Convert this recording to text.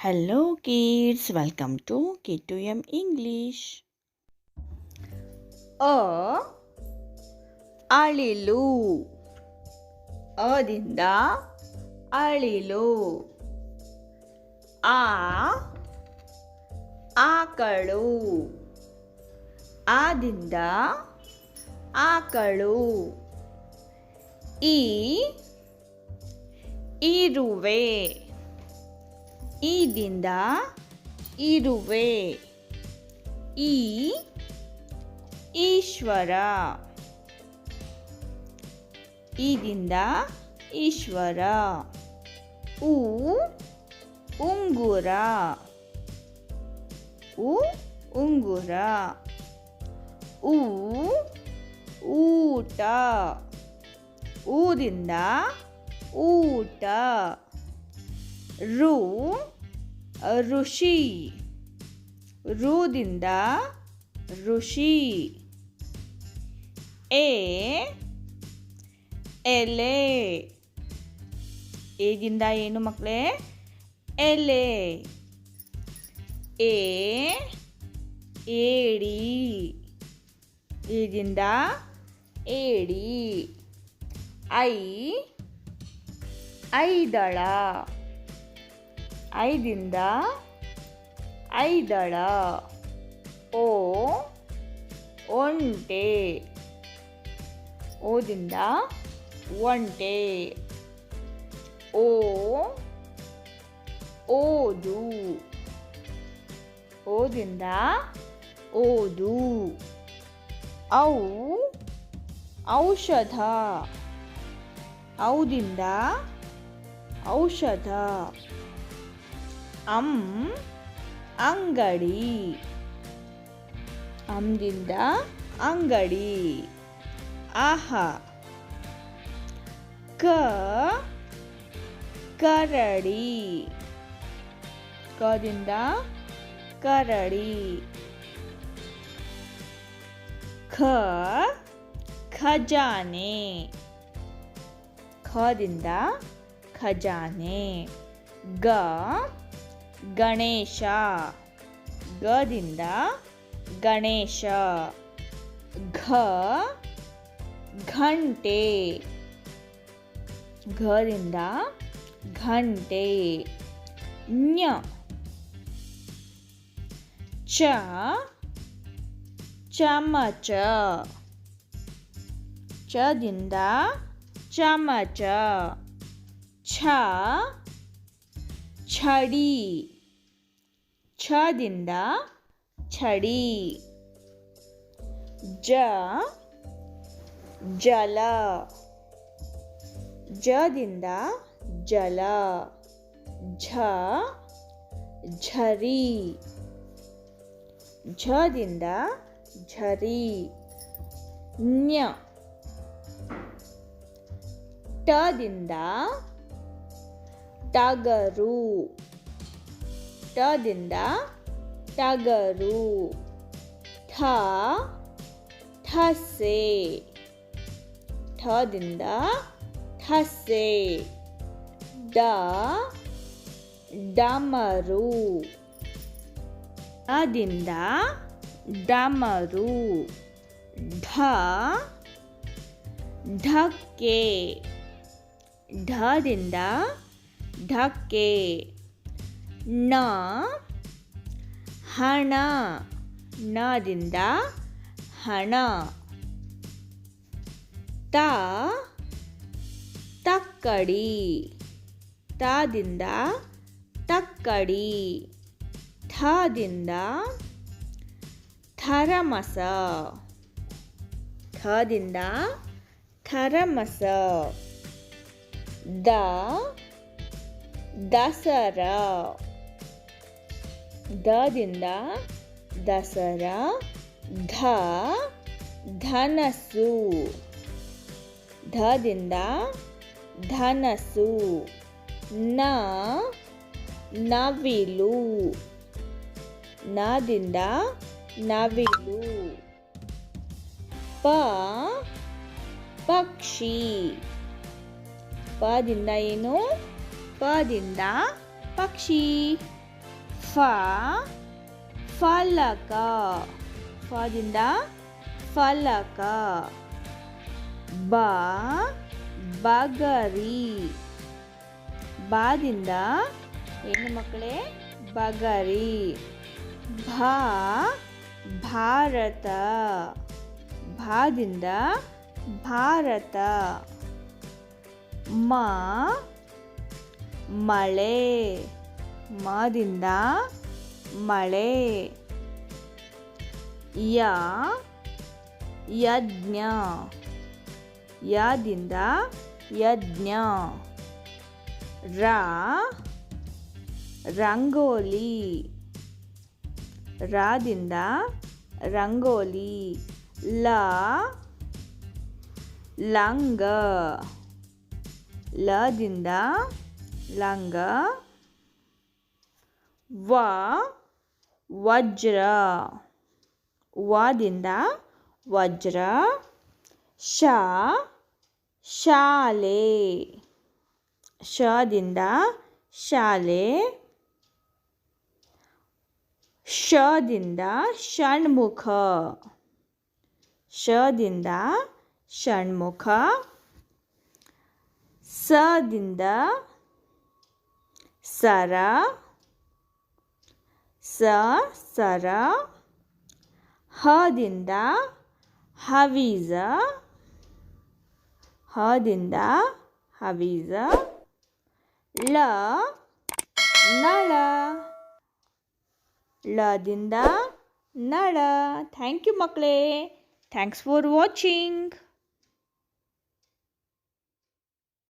Hello kids welcome to K to M English ಅ, ಅಳಿಲು. ಅದಿಂದ ಅಳಿಲು. ಆ, ಆಕಳು. ಆದಿಂದ ಆಕಳು. ಈ, ಇರುವೆ. ಈದಿಂದ ಇರುವೆ. ಈ ಈಶ್ವರ. ಈದಿಂದ ಈಶ್ವರ. ಉ ಉಂಗುರ. ಉ ಉಂಗುರ. ಉ ಊಟ. ಊರಿಂದ ಊಟ. ರು, ಋಷಿ. ರುದಿಂದ ಋಷಿ. ಎ, ಎಲೆ. ಏಗಿಂದ ಏನು ಮಕ್ಕಳೇ ಎಲೆ. ಎ, ಏಡಿ. ಈಗಿಂದ ಏಡಿ. ಐ, ಐದಳ. ಐದಿಂದ ಐದಳ. ಓ ಒಂಟೆ. ಓದಿಂದ ಒಂಟೆ. ಓ ಓದು. ಓದಿಂದ ಓದು. ಔ ಔಷಧ. ಔದಿಂದ ಔಷಧ. ಅಂ ಅಂಗಡಿ. ಅಂದಿಂದ ಅಂಗಡಿ. ಆಹ. ಕ ಕರಡಿ. ಕದಿಂದ ಕರಡಿ. ಖ ಖಜಾನೆ. ಖದಿಂದ ಖಜಾನೆ. ಗ ಗಣೇಶ ಗದಿಂದ ಗಣೇಶ ಘ ಘಂಟೆ ಘದಿಂದ ಘಂಟೆ ಞ ಚ ಚಮಚ ಚದಿಂದ ಚಮಚ ಛ ಛಡಿ. ಛದಿಂದ ಛಡಿ. ಜ ಜಲ. ಜದಿಂದ ಜಲ. ಝ ಝರಿ. ಝದಿಂದ ಝರಿ. ನ್ಯ. ಟದಿಂದ ಟಗರು ಟದಿಂದ ಟಗರು ಠ ಠಸೆ ಠದಿಂದ ಠಸೆ ಡ ಡಮರು ಅದಿಂದ ಡಮರು ಢ ಢಕ್ಕೆ ಢದಿಂದ ಢಕ್ಕೆ ಣ ಹಣ ನದಿಂದ ಹಣ ತ ತಕ್ಕಡಿ ತಾದಿಂದ ತಕ್ಕಡಿ ಥದಿಂದ ಥರಮಸ ಥದಿಂದ ಥರಮಸ ದ ದಸರ. ದದಿಂದ ದಸರಾ, ಧ ಧನಸು. ಧದಿಂದ ಧನಸು. ನ ನವಿಲು. ನದಿಂದ ನವಿಲು. ಪ ಪಕ್ಷಿ. ಪದಿಂದ ಏನು? ಪದಿಂದ ಪಕ್ಷಿ. ಫ, ಫಲಕ. ಪದಿಂದ ಫಲಕ. ಬ, ಬಗರಿ. ಬಾದಿಂದ, ಹೆಣ್ಣು ಮಕ್ಕಳೇ, ಬಗರಿ. ಭಾ, ಭಾರತ. ಭಾದಿಂದ ಭಾರತ. ಮ ಮಳೆ ಮದಿಂದ ಮಳೆ. ಯ ಯಜ್ಞ. ಯದಿಂದ ಯಜ್ಞ. ರ ರಂಗೋಲಿ. ರಾದಿಂದ ರಂಗೋಲಿ. ಲ ಲಂಗ. ಲದಿಂದ ಲಂಗ ವ ವಜ್ರ ವದಿಂದ ವಜ್ರ ಶ ಶಾಲೆ ಶದಿಂದ ಶಾಲೆ ಶದಿಂದ ಷಣ್ಮುಖ ಶದಿಂದ ಷಣ್ಮುಖ ಸದಿಂದ ಸರ, ಸ, ಸರ ಹದಿಂದ ಹವೀಜ ಹದಿಂದ ಹವೀಜ, ಲ ನಳ ಲದಿಂದ ನಳ. ಥ್ಯಾಂಕ್ ಯು ಮಕ್ಕಳೇ. Thanks for watching.